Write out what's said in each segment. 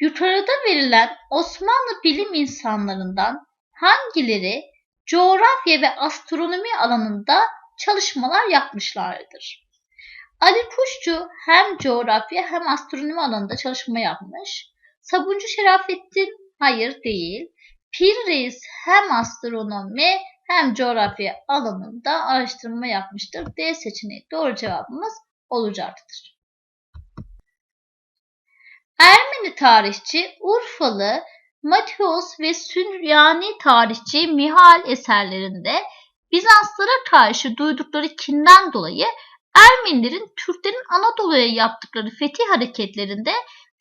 Yukarıda verilen Osmanlı bilim insanlarından hangileri coğrafya ve astronomi alanında çalışmalar yapmışlardır? Ali Kuşçu hem coğrafya hem astronomi alanında çalışma yapmış. Sabuncu Şerafettin hayır değil. Pir Reis hem astronomi hem coğrafya alanında araştırma yapmıştır. D seçeneği doğru cevabımız olacaktır. Ermeni tarihçi Urfalı Mateos ve Süryani tarihçi Mihal eserlerinde Bizanslara karşı duydukları kinden dolayı Ermenilerin Türklerin Anadolu'ya yaptıkları fetih hareketlerinde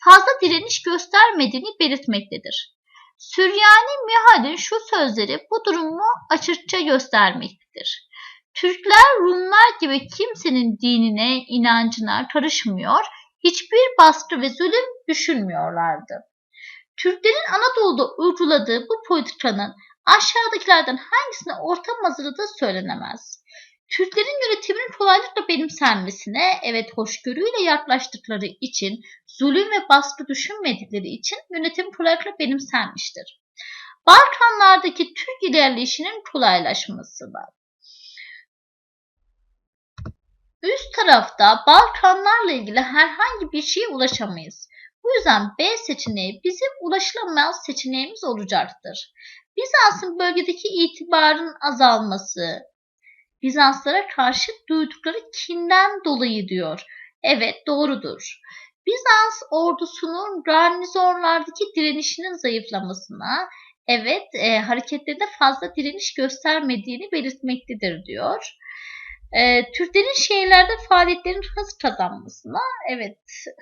fazla direniş göstermediğini belirtmektedir. Süryani Mihal'in şu sözleri bu durumu açıkça göstermektedir. Türkler Rumlar gibi kimsenin dinine, inancına karışmıyor, hiçbir baskı ve zulüm düşünmüyorlardı. Türklerin Anadolu'da uyguladığı bu politikanın aşağıdakilerden hangisine ortam hazırladığı söylenemez. Türklerin yönetiminin kolaylıkla benimsenmesine, evet hoşgörüyle yaklaştıkları için, zulüm ve baskı düşünmedikleri için yönetim kolaylıkla benimsenmiştir. Balkanlardaki Türk ilerleyişinin kolaylaşması var. Üst tarafta Balkanlarla ilgili herhangi bir şeye ulaşamayız. Bu yüzden B seçeneği bizim ulaşılamaz seçeneğimiz olacaktır. Bizans'ın bölgedeki itibarın azalması, Bizanslara karşı duydukları kinden dolayı diyor. Evet doğrudur. Bizans ordusunun garnizonlardaki direnişinin zayıflamasına, evet e, hareketlerinde fazla direniş göstermediğini belirtmektedir diyor. E, Türklerin şehirlerde faaliyetlerin hız kazanmasına, evet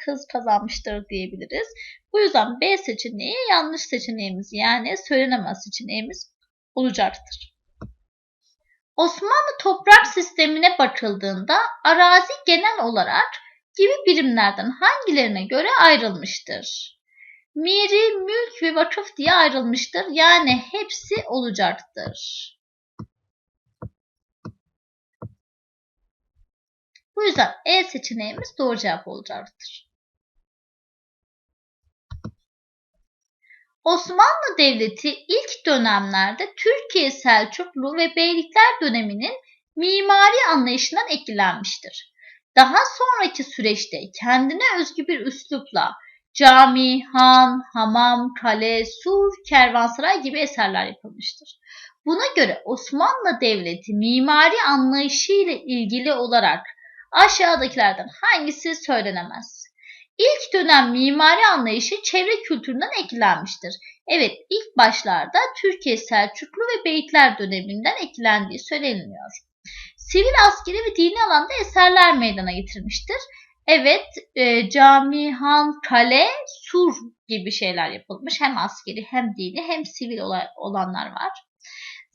hız kazanmıştır diyebiliriz. Bu yüzden B seçeneği yanlış seçeneğimiz yani söylenemez seçeneğimiz olacaktır. Osmanlı toprak sistemine bakıldığında arazi genel olarak gibi birimlerden hangilerine göre ayrılmıştır? Miri, mülk ve vakıf diye ayrılmıştır. Yani hepsi olacaktır. Bu yüzden E seçeneğimiz doğru cevap olacaktır. Osmanlı Devleti ilk dönemlerde Türkiye Selçuklu ve Beylikler döneminin mimari anlayışından etkilenmiştir. Daha sonraki süreçte kendine özgü bir üslupla cami, han, hamam, kale, sur, kervansaray gibi eserler yapılmıştır. Buna göre Osmanlı Devleti mimari anlayışı ile ilgili olarak aşağıdakilerden hangisi söylenemez? İlk dönem mimari anlayışı çevre kültüründen etkilenmiştir. Evet ilk başlarda Türkiye Selçuklu ve Beylikler döneminden etkilendiği söyleniliyor. Sivil askeri ve dini alanda eserler meydana getirmiştir. Evet e, cami, han, kale, sur gibi şeyler yapılmış. Hem askeri hem dini hem sivil olanlar var.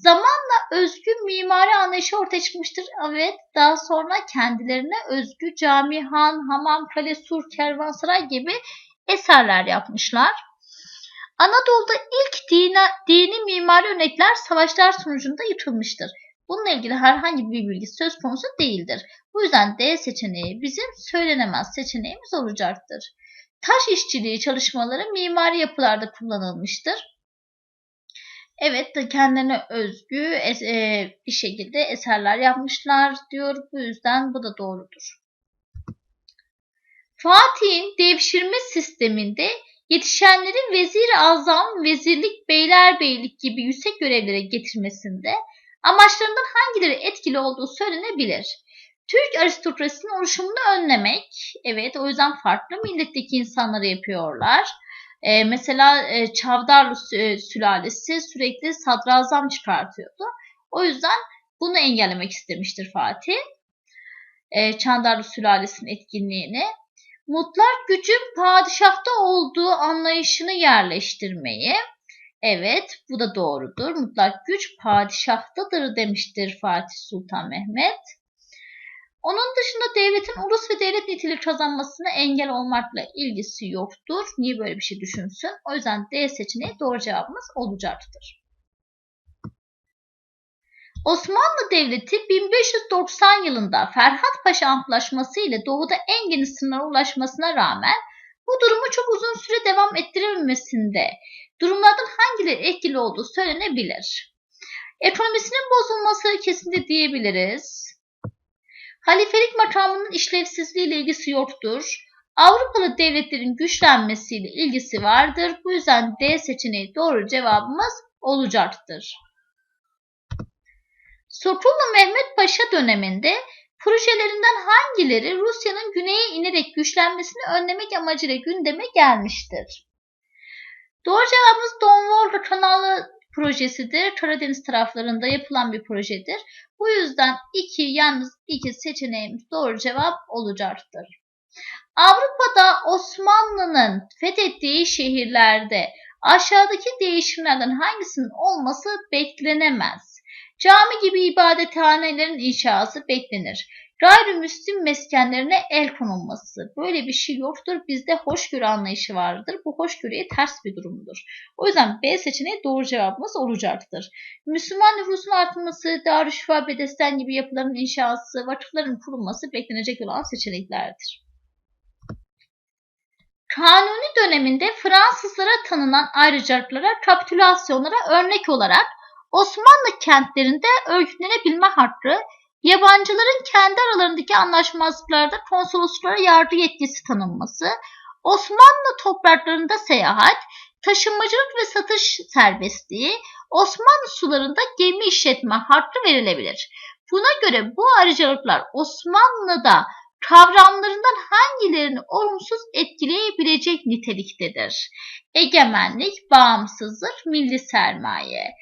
Zamanla özgü mimari anlayışı ortaya çıkmıştır. Evet daha sonra kendilerine özgü cami, han, hamam, kale, sur, kervansaray gibi eserler yapmışlar. Anadolu'da ilk dini, dini mimari örnekler savaşlar sonucunda yıkılmıştır. Bununla ilgili herhangi bir bilgi söz konusu değildir. Bu yüzden D seçeneği bizim söylenemez seçeneğimiz olacaktır. Taş işçiliği çalışmaları mimari yapılarda kullanılmıştır. Evet de kendilerine özgü e, bir şekilde eserler yapmışlar diyor. Bu yüzden bu da doğrudur. Fatih'in devşirme sisteminde yetişenlerin vezir azam, vezirlik, beylerbeylik gibi yüksek görevlere getirmesinde amaçlarından hangileri etkili olduğu söylenebilir. Türk aristokrasinin oluşumunu önlemek, evet o yüzden farklı milletteki insanları yapıyorlar. E, mesela e, Çavdarlı sülalesi sürekli sadrazam çıkartıyordu. O yüzden bunu engellemek istemiştir Fatih. E, Çandarlı sülalesinin etkinliğini. Mutlak gücün padişahta olduğu anlayışını yerleştirmeyi. Evet bu da doğrudur. Mutlak güç padişahtadır demiştir Fatih Sultan Mehmet. Onun dışında devletin ulus ve devlet niteliği kazanmasına engel olmakla ilgisi yoktur. Niye böyle bir şey düşünsün? O yüzden D seçeneği doğru cevabımız olacaktır. Osmanlı Devleti 1590 yılında Ferhat Paşa Antlaşması ile doğuda en geniş sınırlara ulaşmasına rağmen bu durumu çok uzun süre devam ettirememesinde durumlardan hangileri etkili olduğu söylenebilir. Ekonomisinin bozulması kesinlikle diyebiliriz. Halifelik makamının işlevsizliğiyle ilgisi yoktur. Avrupalı devletlerin güçlenmesiyle ilgisi vardır. Bu yüzden D seçeneği doğru cevabımız olacaktır. Sokullu Mehmet Paşa döneminde projelerinden hangileri Rusya'nın güneye inerek güçlenmesini önlemek amacıyla gündeme gelmiştir? Doğru cevabımız Don World kanalı projesidir. Karadeniz taraflarında yapılan bir projedir. Bu yüzden iki yalnız iki seçeneğimiz doğru cevap olacaktır. Avrupa'da Osmanlı'nın fethettiği şehirlerde aşağıdaki değişimlerden hangisinin olması beklenemez. Cami gibi ibadethanelerin inşası beklenir. Gayrimüslim meskenlerine el konulması. Böyle bir şey yoktur. Bizde hoşgörü anlayışı vardır. Bu hoşgörüye ters bir durumdur. O yüzden B seçeneği doğru cevabımız olacaktır. Müslüman nüfusun artması, Darüşşafa, Bedesten gibi yapıların inşası, vakıfların kurulması beklenecek olan seçeneklerdir. Kanuni döneminde Fransızlara tanınan ayrıcalıklara, kapitülasyonlara örnek olarak Osmanlı kentlerinde örgütlenebilme hakkı, yabancıların kendi aralarındaki anlaşmazlıklarda konsoloslara yardım yetkisi tanınması, Osmanlı topraklarında seyahat, taşımacılık ve satış serbestliği, Osmanlı sularında gemi işletme hakkı verilebilir. Buna göre bu ayrıcalıklar Osmanlı'da kavramlarından hangilerini olumsuz etkileyebilecek niteliktedir? Egemenlik, bağımsızlık, milli sermaye.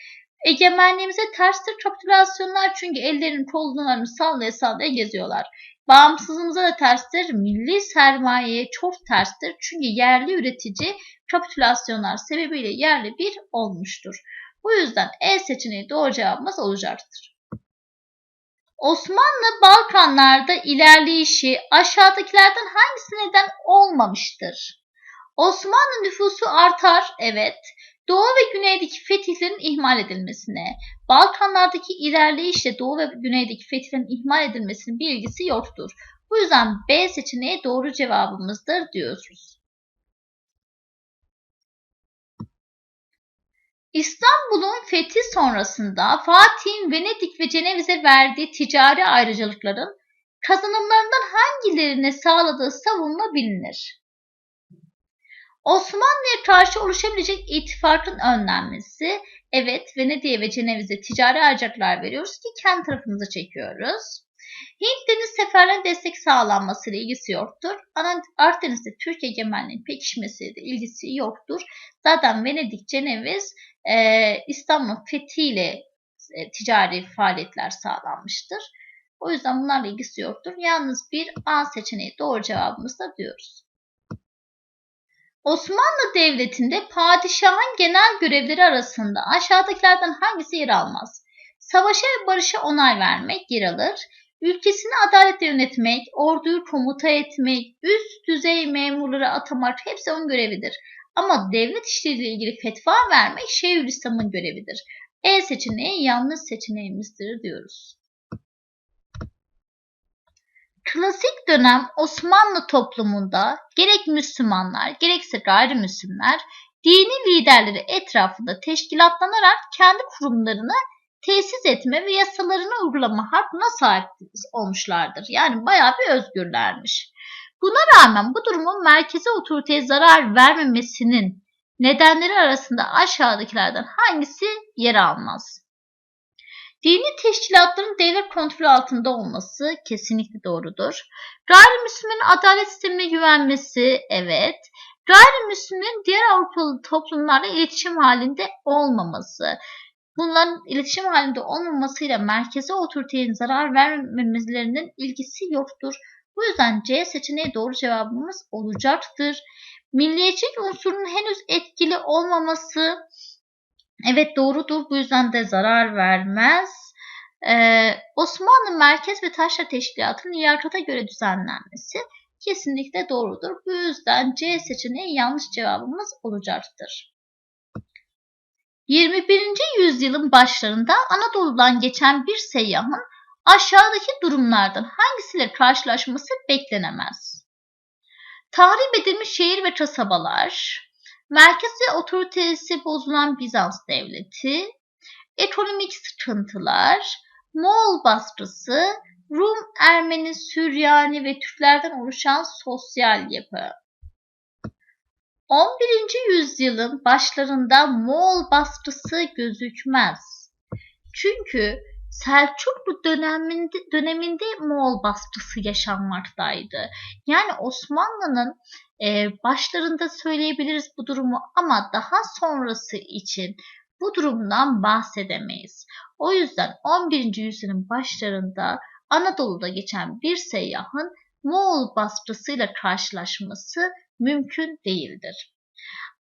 Egemenliğimize terstir kapitülasyonlar çünkü ellerinin kollarını sallaya sallaya geziyorlar. Bağımsızlığımıza da terstir, milli sermayeye çok terstir çünkü yerli üretici kapitülasyonlar sebebiyle yerli bir olmuştur. Bu yüzden E seçeneği doğru cevabımız olacaktır. Osmanlı Balkanlarda ilerleyişi aşağıdakilerden hangisi neden olmamıştır? Osmanlı nüfusu artar, evet. Doğu ve güneydeki fetihlerin ihmal edilmesine, Balkanlardaki ilerleyişle Doğu ve güneydeki fetihlerin ihmal edilmesinin bir ilgisi yoktur. Bu yüzden B seçeneği doğru cevabımızdır diyoruz. İstanbul'un fethi sonrasında Fatih'in Venedik ve Ceneviz'e verdiği ticari ayrıcalıkların kazanımlarından hangilerine sağladığı savunma bilinir. Osmanlı'ya karşı oluşabilecek ittifakın önlenmesi, evet Venedik'e ve Ceneviz'e ticari ayrıcalıklar veriyoruz ki kendi tarafımıza çekiyoruz. Hint deniz seferlerine destek sağlanmasıyla ilgisi yoktur. Akdeniz'de Türk egemenliğinin pekişmesiyle ilgisi yoktur. Zaten Venedik, Ceneviz e, İstanbul fethiyle e, ticari faaliyetler sağlanmıştır. O yüzden bunlarla ilgisi yoktur. Yalnız bir A seçeneği doğru cevabımızda diyoruz. Osmanlı Devleti'nde padişahın genel görevleri arasında aşağıdakilerden hangisi yer almaz? Savaşa ve barışa onay vermek yer alır. Ülkesini adaletle yönetmek, orduyu komuta etmek, üst düzey memurları atamak hepsi onun görevidir. Ama devlet işleriyle ilgili fetva vermek Şeyhülislam'ın görevidir. E seçeneği yanlış seçeneğimizdir diyoruz. Klasik dönem Osmanlı toplumunda gerek Müslümanlar gerekse gayrimüslimler dini liderleri etrafında teşkilatlanarak kendi kurumlarını tesis etme ve yasalarını uygulama hakkına sahip olmuşlardır. Yani bayağı bir özgürlermiş. Buna rağmen bu durumun merkezi otoriteye zarar vermemesinin nedenleri arasında aşağıdakilerden hangisi yer almaz? Dini teşkilatların devlet kontrolü altında olması kesinlikle doğrudur. Gayrimüslimin adalet sistemine güvenmesi evet. Gayrimüslimin diğer Avrupalı toplumlarla iletişim halinde olmaması. Bunların iletişim halinde olmamasıyla merkeze otoriteye zarar vermemelerinin ilgisi yoktur. Bu yüzden C seçeneği doğru cevabımız olacaktır. Milliyetçilik unsurunun henüz etkili olmaması evet doğrudur. Bu yüzden de zarar vermez. Ee, Osmanlı Merkez ve Taşra Teşkilatı'nın liyakata göre düzenlenmesi kesinlikle doğrudur. Bu yüzden C seçeneği yanlış cevabımız olacaktır. 21. yüzyılın başlarında Anadolu'dan geçen bir seyyahın aşağıdaki durumlardan hangisiyle karşılaşması beklenemez? Tahrip edilmiş şehir ve kasabalar, merkezi otoritesi bozulan Bizans devleti, ekonomik sıkıntılar, Moğol baskısı, Rum, Ermeni, Süryani ve Türklerden oluşan sosyal yapı. 11. yüzyılın başlarında Moğol baskısı gözükmez. Çünkü Selçuklu döneminde, döneminde Moğol baskısı yaşanmaktaydı. Yani Osmanlı'nın başlarında söyleyebiliriz bu durumu ama daha sonrası için bu durumdan bahsedemeyiz. O yüzden 11. yüzyılın başlarında Anadolu'da geçen bir seyyahın Moğol baskısıyla karşılaşması mümkün değildir.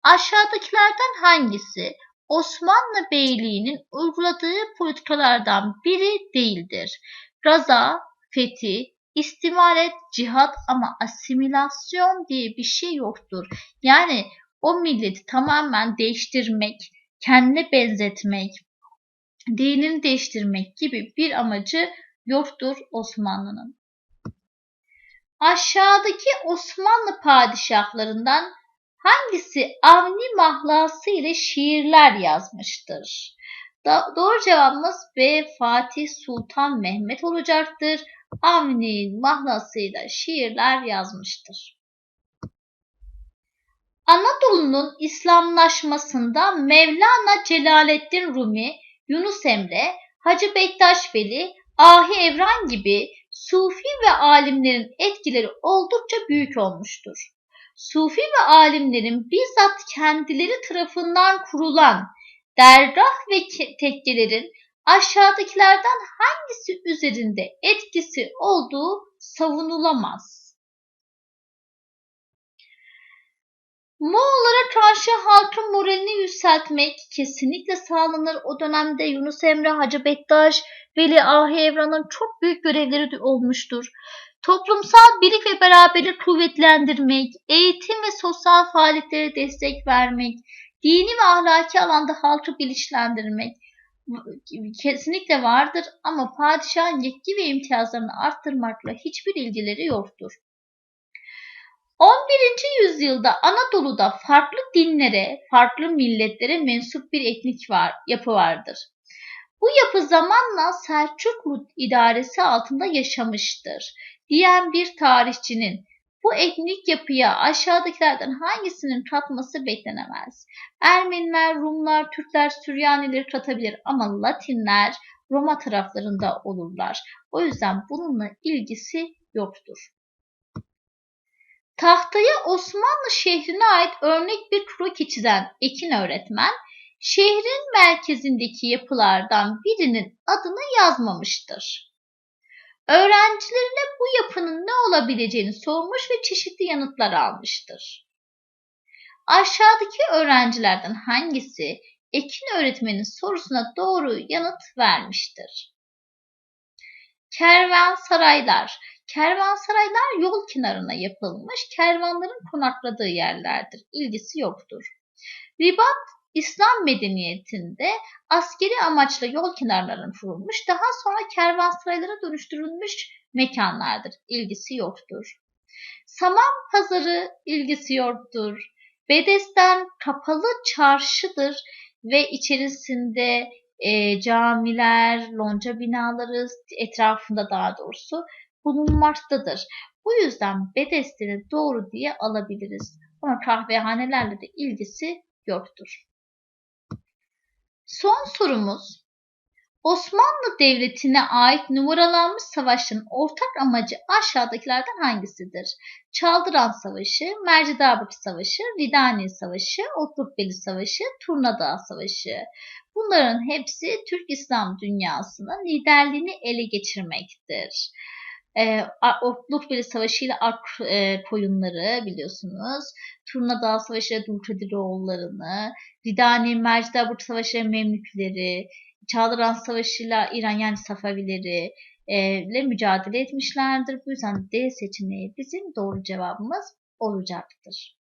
Aşağıdakilerden hangisi Osmanlı Beyliği'nin uyguladığı politikalardan biri değildir? Gaza, fethi, istimalet, cihat ama asimilasyon diye bir şey yoktur. Yani o milleti tamamen değiştirmek, kendine benzetmek, dinini değiştirmek gibi bir amacı yoktur Osmanlı'nın. Aşağıdaki Osmanlı padişahlarından hangisi Avni mahlası ile şiirler yazmıştır? Da doğru cevabımız B. Fatih Sultan Mehmet olacaktır. Avni mahlasıyla şiirler yazmıştır. Anadolu'nun İslamlaşmasında Mevlana Celaleddin Rumi, Yunus Emre, Hacı Bektaş Veli, Ahi Evran gibi Sufi ve alimlerin etkileri oldukça büyük olmuştur. Sufi ve alimlerin bizzat kendileri tarafından kurulan dergah ve tekkelerin aşağıdakilerden hangisi üzerinde etkisi olduğu savunulamaz. Moğollara karşı halkın moralini yükseltmek kesinlikle sağlanır. O dönemde Yunus Emre, Hacı Bektaş, Veli Ahi Evran'ın çok büyük görevleri olmuştur. Toplumsal birlik ve beraberlik kuvvetlendirmek, eğitim ve sosyal faaliyetlere destek vermek, dini ve ahlaki alanda halkı bilinçlendirmek kesinlikle vardır ama padişahın yetki ve imtiyazlarını arttırmakla hiçbir ilgileri yoktur. 11. yüzyılda Anadolu'da farklı dinlere, farklı milletlere mensup bir etnik var, yapı vardır. Bu yapı zamanla Selçuklu idaresi altında yaşamıştır diyen bir tarihçinin bu etnik yapıya aşağıdakilerden hangisinin katması beklenemez. Ermeniler, Rumlar, Türkler, Süryanileri katabilir ama Latinler Roma taraflarında olurlar. O yüzden bununla ilgisi yoktur. Tahtaya Osmanlı şehrine ait örnek bir kroki çizen Ekin öğretmen, şehrin merkezindeki yapılardan birinin adını yazmamıştır. Öğrencilerine bu yapının ne olabileceğini sormuş ve çeşitli yanıtlar almıştır. Aşağıdaki öğrencilerden hangisi Ekin öğretmenin sorusuna doğru yanıt vermiştir? Kervansaraylar. Kervansaraylar yol kenarına yapılmış, kervanların konakladığı yerlerdir. İlgisi yoktur. Ribat İslam medeniyetinde askeri amaçla yol kenarlarına kurulmuş, daha sonra kervansaraylara dönüştürülmüş mekanlardır. İlgisi yoktur. Saman pazarı ilgisi yoktur. Bedesten kapalı çarşıdır ve içerisinde e, camiler, lonca binaları etrafında daha doğrusu bulunmaktadır. Bu yüzden Bedestini doğru diye alabiliriz. Ama kahvehanelerle de ilgisi yoktur. Son sorumuz Osmanlı Devleti'ne ait numaralanmış savaşların ortak amacı aşağıdakilerden hangisidir? Çaldıran Savaşı, Mercidabık Savaşı, Ridani Savaşı, Otlukbeli Savaşı, Turnadağ Savaşı. Bunların hepsi Türk İslam dünyasının liderliğini ele geçirmektir. E, Otlukbeli Savaşı ile Ak e, koyunları biliyorsunuz. Turnadağ Savaşı ile Dulkadiroğullarını, Ridani Mercidabık Savaşı ile Memlükleri, Çağlayan Savaşı ile İran yani Safavileri e, ile mücadele etmişlerdir. Bu yüzden D seçeneği bizim doğru cevabımız olacaktır.